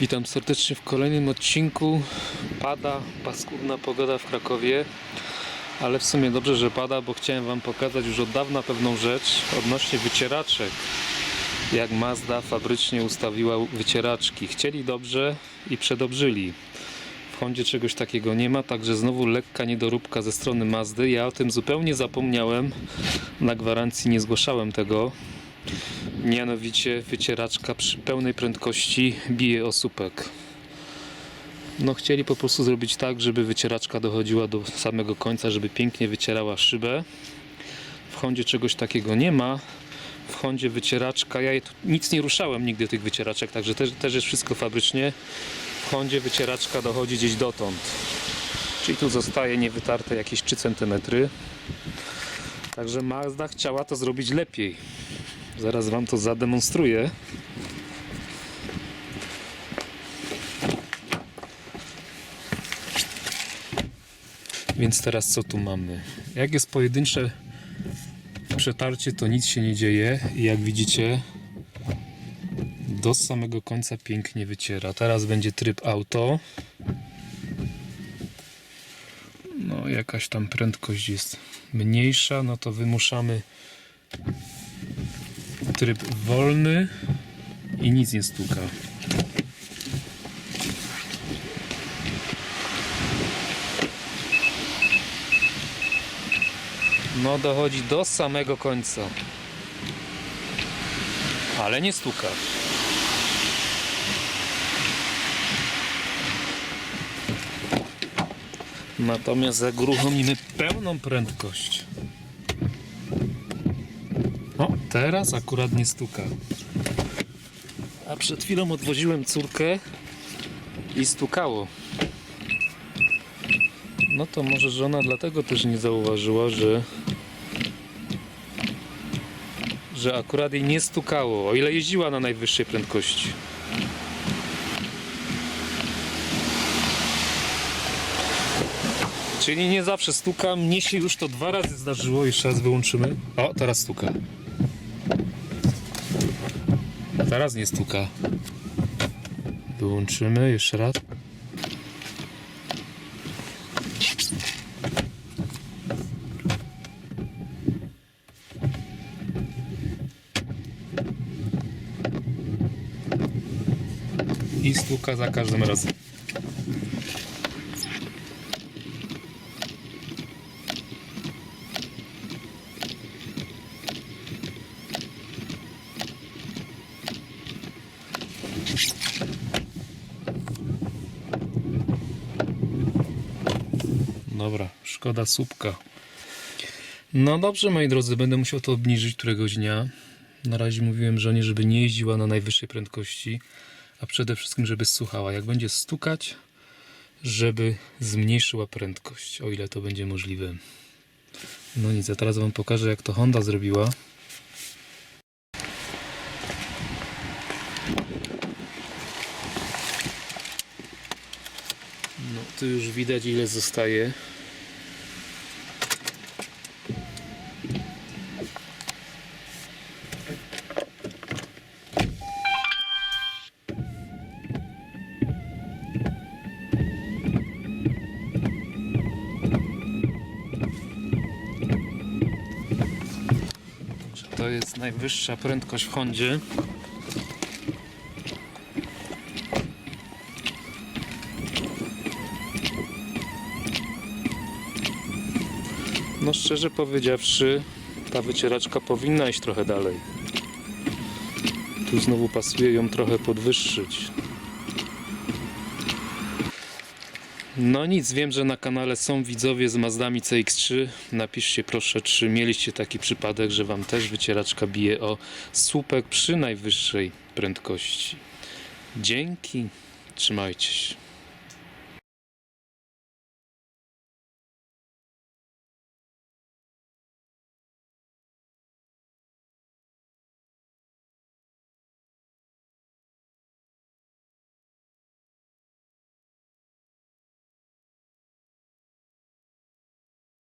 Witam serdecznie w kolejnym odcinku. Pada, paskudna pogoda w Krakowie, ale w sumie dobrze, że pada, bo chciałem Wam pokazać już od dawna pewną rzecz odnośnie wycieraczek. Jak Mazda fabrycznie ustawiła wycieraczki. Chcieli dobrze i przedobrzyli. W Hondzie czegoś takiego nie ma, także znowu lekka niedoróbka ze strony Mazdy. Ja o tym zupełnie zapomniałem. Na gwarancji nie zgłaszałem tego. Mianowicie wycieraczka przy pełnej prędkości bije o słupek. No chcieli po prostu zrobić tak, żeby wycieraczka dochodziła do samego końca, żeby pięknie wycierała szybę. W Hondzie czegoś takiego nie ma. W Hondzie wycieraczka, ja nic nie ruszałem nigdy tych wycieraczek, także też, też jest wszystko fabrycznie. W Hondzie wycieraczka dochodzi gdzieś dotąd. Czyli tu zostaje niewytarte jakieś 3 cm. Także Mazda chciała to zrobić lepiej. Zaraz Wam to zademonstruję. Więc teraz co tu mamy? Jak jest pojedyncze przetarcie, to nic się nie dzieje. I jak widzicie, do samego końca pięknie wyciera. Teraz będzie tryb auto. No, jakaś tam prędkość jest mniejsza, no to wymuszamy tryb wolny i nic nie stuka. No dochodzi do samego końca. Ale nie stuka. Natomiast jak uruchomimy pełną prędkość. Teraz akurat nie stuka. A przed chwilą odwoziłem córkę i stukało. No to może żona dlatego też nie zauważyła, że że akurat jej nie stukało, o ile jeździła na najwyższej prędkości. Czyli nie zawsze stuka, mnie się już to dwa razy zdarzyło, jeszcze raz wyłączymy. O, teraz stuka. Teraz nie stuka. Wyłączymy jeszcze raz. I stuka za każdym razem. Dobra, szkoda słupka. No dobrze, moi drodzy, będę musiał to obniżyć któregoś dnia. Na razie mówiłem żonie, żeby nie jeździła na najwyższej prędkości, a przede wszystkim, żeby słuchała. Jak będzie stukać, żeby zmniejszyła prędkość, o ile to będzie możliwe. No nic, a teraz Wam pokażę, jak to Honda zrobiła. No, tu już widać, ile zostaje. To jest najwyższa prędkość w Hondzie. No szczerze powiedziawszy, ta wycieraczka powinna iść trochę dalej. Tu znowu pasuje ją trochę podwyższyć. No nic, wiem, że na kanale są widzowie z Mazdami CX-3. Napiszcie proszę, czy mieliście taki przypadek, że Wam też wycieraczka bije o słupek przy najwyższej prędkości. Dzięki, trzymajcie się.